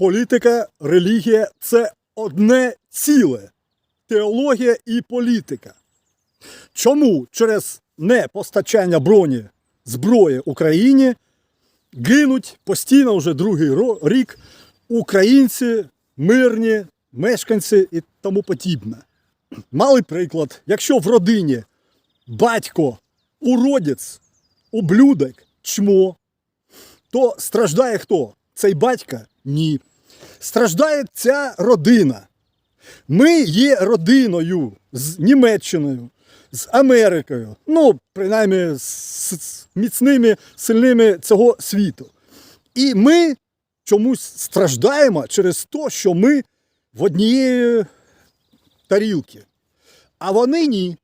політика, релігія це одне ціле. Теологія і політика. Чому через непостачання броні зброї Україні гинуть постійно вже другий рік українці, мирні мешканці і тому подібне? Малий приклад, якщо в родині батько уродець, ублюдок, чмо, то страждає хто? Цей батька? Ні. Страждає ця родина. Ми є родиною з Німеччиною, з Америкою, ну, принаймні з, міцними, сильними цього світу. І ми чомусь страждаємо через те, що ми в однієї тарілки. А вони ні.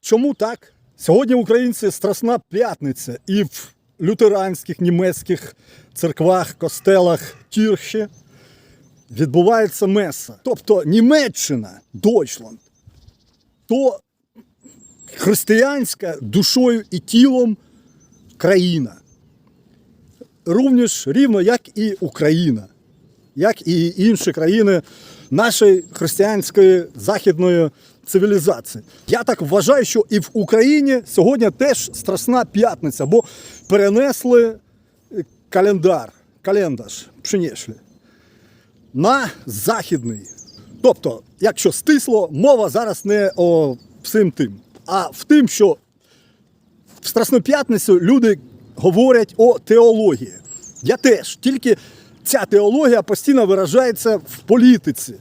Чому так? Сьогодні українці Страсна п'ятниця і в лютеранських німецьких церквах, костелах Тірхі відбувається меса. Тобто Німеччина, Дойчланд, то християнська душою і тілом країна. Рівно рівно як і Україна, як і інші країни нашої християнської західної цивілізації. Я так вважаю, що і в Україні сьогодні теж страсна п'ятниця, бо перенесли календар, календар, принесли на західний. Тобто, якщо стисло, мова зараз не о всім тим, а в тим, що в Страсну п'ятницю люди говорять о теології. Я теж, тільки ця теологія постійно виражається в політиці.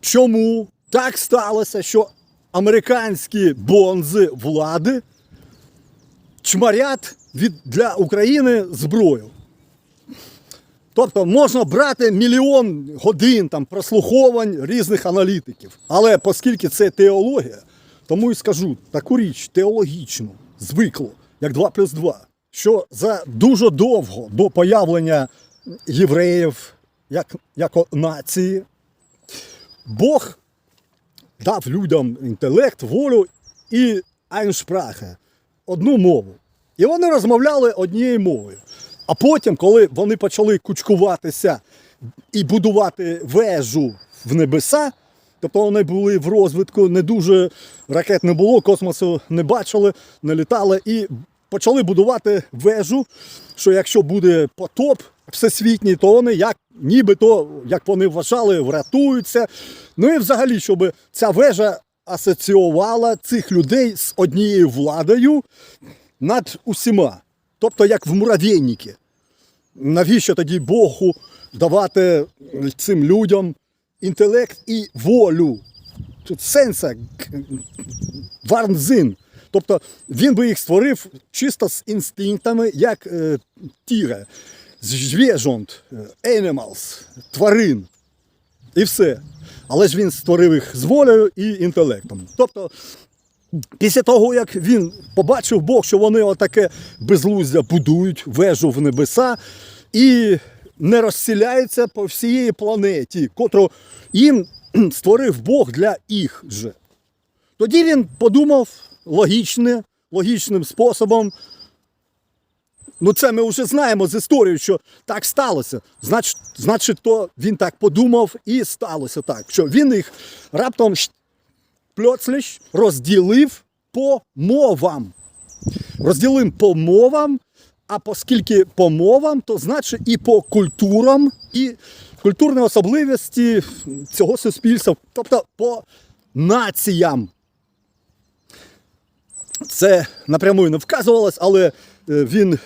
Чому так сталося, що американські бонзи влади чмарять від, для України зброю? Тобто можна брати мільйон годин там, прослуховань різних аналітиків. Але оскільки це теологія, тому і скажу таку річ теологічну, звикло, як 2 плюс 2, що за дуже довго до появлення євреїв як, як нації, Бог дав людям інтелект, волю і айншпрахе, одну мову. І вони розмовляли однією мовою. А потім, коли вони почали кучкуватися і будувати вежу в небеса, тобто вони були в розвитку, не дуже ракет не було, космосу не бачили, не літали, і почали будувати вежу, що якщо буде потоп всесвітній, то вони як нібито, як вони вважали, врятуються. Ну і взагалі, щоб ця вежа асоціювала цих людей з однією владою над усіма. Тобто як в муравейникі. Навіщо тоді Богу давати цим людям інтелект і волю? Тут сенса варнзин. Тобто він би їх створив чисто з інстинктами, як е, тіре, зв'єжонт, animals, тварин. І все. Але ж він створив їх з волею і інтелектом. Тобто Після того, як він побачив Бог, що вони отаке безлуздя будують вежу в небеса і не розсіляються по всієї планеті, котру їм створив Бог для їх же. Тоді він подумав логічне, логічним способом. Ну, це ми вже знаємо з історії, що так сталося. Значить, значить, то він так подумав і сталося так, що він їх раптом Пльоцліч розділив по мовам. Розділив по мовам, а оскільки по мовам, то значить і по культурам, і культурні особливості цього суспільства, тобто по націям. Це напряму не вказувалось, але е, він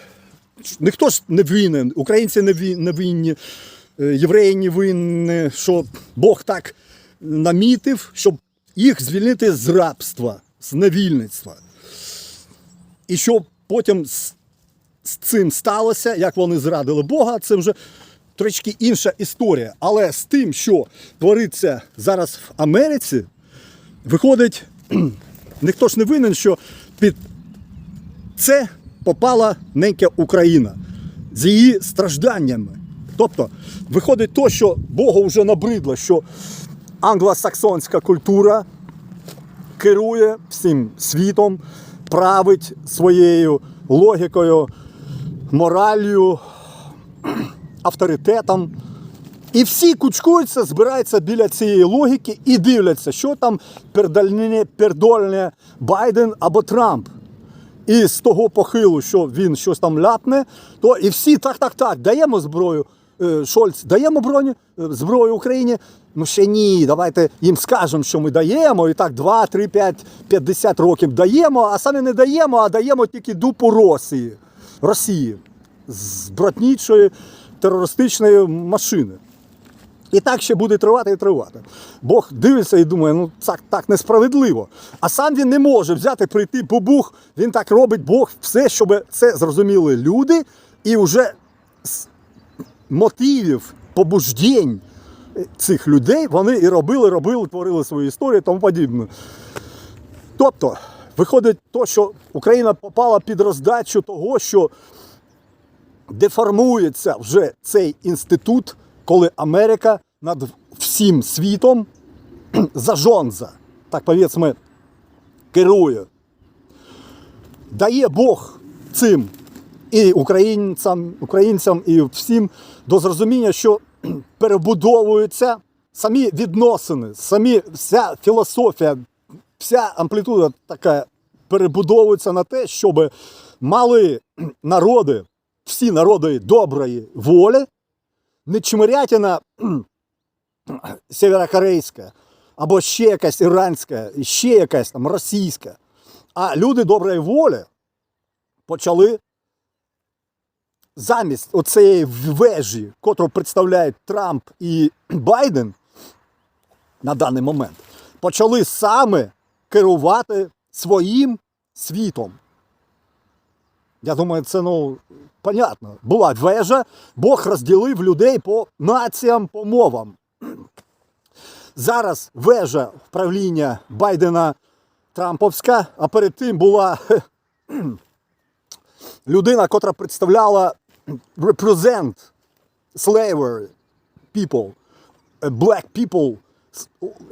ніхто ж не винен, українці не винні, е, євреї не винні, що Бог так намітив, щоб їх звільнити з рабства, з невільництва. І що потім з, з цим сталося, як вони зрадили Бога, це вже трішки інша історія. Але з тим, що твориться зараз в Америці, виходить, ніхто ж не винен, що під це попала ненька Україна з її стражданнями. Тобто, виходить то, що Богу вже набридло, що англосаксонська культура керує всім світом, править своєю логікою, мораллю, авторитетом. І всі кучкуються, збираються біля цієї логіки і дивляться, що там пердальне, пердольне Байден або Трамп. І з того похилу, що він щось там ляпне, то і всі так, так, так, даємо зброю. Е, Шольц, даємо броню, е, зброю Україні. Ну ще ні, давайте їм скажемо, що ми даємо. І так 2, 3, 5, 50 років даємо, а самі не даємо, а даємо тільки дупу Росії, Росії з братнічої терористичної машини. І так ще буде тривати і тривати. Бог дивиться і думає, ну так, так несправедливо. А сам він не може взяти, прийти побух. Він так робить Бог все, щоб це зрозуміли люди, і вже мотивів, побуждень цих людей вони і робили, робили, творили свої історії і тому подібне. Тобто, виходить то, що Україна попала під роздачу того, що деформується вже цей інститут, коли Америка над всім світом зажонза, так повіцьмо, керує. Дає Бог цим і українцям, українцям, і всім до зрозуміння, що перебудовуються самі відносини, самі вся філософія, вся амплітуда така перебудовується на те, щоб мали народи, всі народи доброї волі, не чмирятина северокорейська, або ще якась іранська, ще якась там російська. А люди доброї волі почали замість оцеї вежі, котру представляють Трамп і Байден на даний момент, почали саме керувати своїм світом. Я думаю, це ну понятно. Була вежа, Бог розділив людей по націям, по мовам. Зараз вежа правління Байдена Трамповська, а перед тим була людина, котра представляла represent slavery people, uh, black people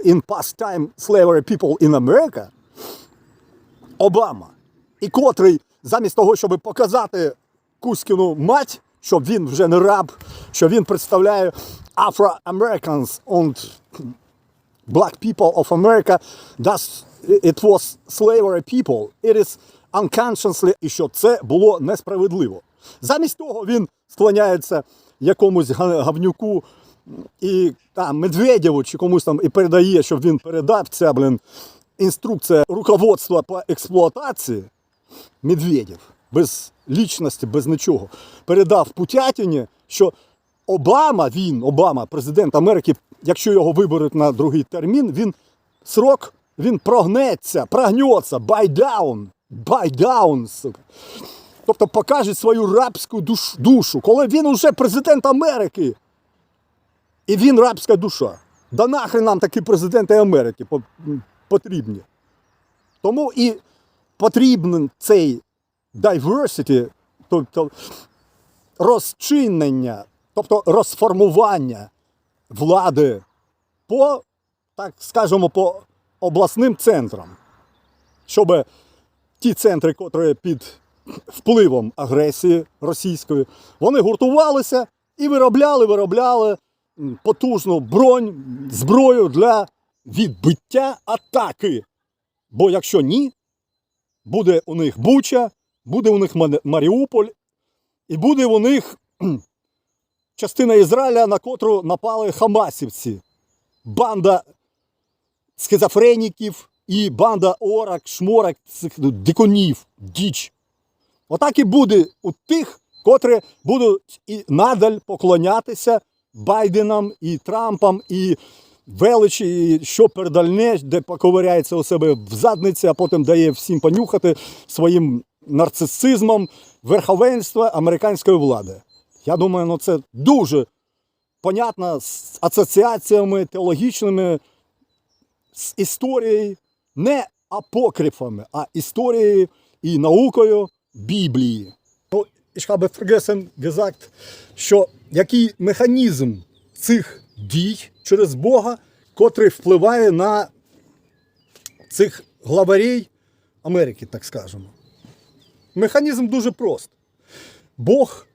in past time slavery people in America, Обама, і котрий замість того, щоб показати Кузькіну мать, що він вже не раб, що він представляє Afro-Americans and black people of America, thus it was slavery people. It is unconsciously, і що це було несправедливо. Замість того він склоняється якомусь гавнюку і там Медведєву чи комусь там і передає, щоб він передав ця, блін, інструкція руководства по експлуатації. Медведєв без лічності, без нічого, передав Путятіні, що Обама, він, Обама, президент Америки, якщо його виберуть на другий термін, він срок він прогнеться, прогнеться, buy down, buy down, сука. Тобто покаже свою рабську душ, душу, коли він уже президент Америки. І він рабська душа. Да нахрен нам такі президенти Америки потрібні. Тому і потрібен цей diversity, тобто розчинення, тобто розформування влади по, так скажемо, по обласним центрам, щоб ті центри, котрі під впливом агресії російської, вони гуртувалися і виробляли, виробляли потужну бронь, зброю для відбиття атаки. Бо якщо ні, буде у них Буча, буде у них Маріуполь, і буде у них частина Ізраїля, на котру напали хамасівці, банда схизофреніків і банда орак, шморак, дикунів, діч. Отак і буде у тих, котрі будуть і надаль поклонятися Байденам і Трампам, і величі, і що передальне, де поковиряється у себе в задниці, а потім дає всім понюхати своїм нарцисизмом верховенства американської влади. Я думаю, ну це дуже понятно з асоціаціями теологічними, з історією, не апокрифами, а історією і наукою Біблії. Ну, ich habe vergessen gesagt, що який механізм цих дій через Бога, котрий впливає на цих главарей Америки, так скажемо. Механізм дуже прост. Бог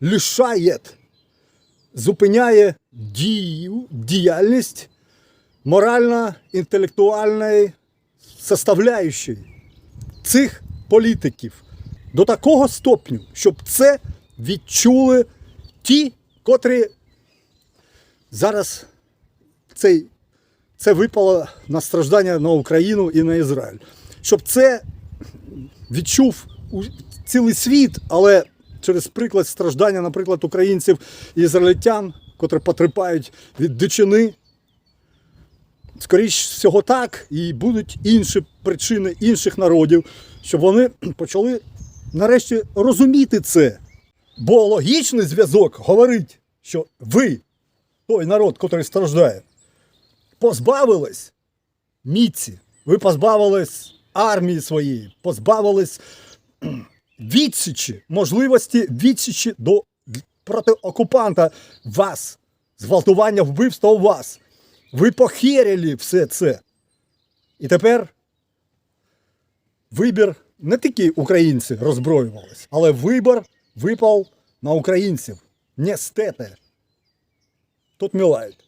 лишає зупиняє дію, діяльність морально-інтелектуальної составляючої цих політиків до такого стопню, щоб це відчули ті, котрі зараз цей, це випало на страждання на Україну і на Ізраїль. Щоб це відчув цілий світ, але через приклад страждання, наприклад, українців і ізраїльтян, котрі потерпають від дичини. Скоріш всього так, і будуть інші причини інших народів, щоб вони почали нарешті розуміти це. Бо логічний зв'язок говорить, що ви, той народ, котрий страждає, позбавились міці, ви позбавились армії своєї, позбавились відсічі, можливості відсічі до проти окупанта вас, зґвалтування вбивства у вас. Ви похерили все це. І тепер вибір не тільки українці роззброювались, але вибір випав на українців. Нестете. Тут мілають.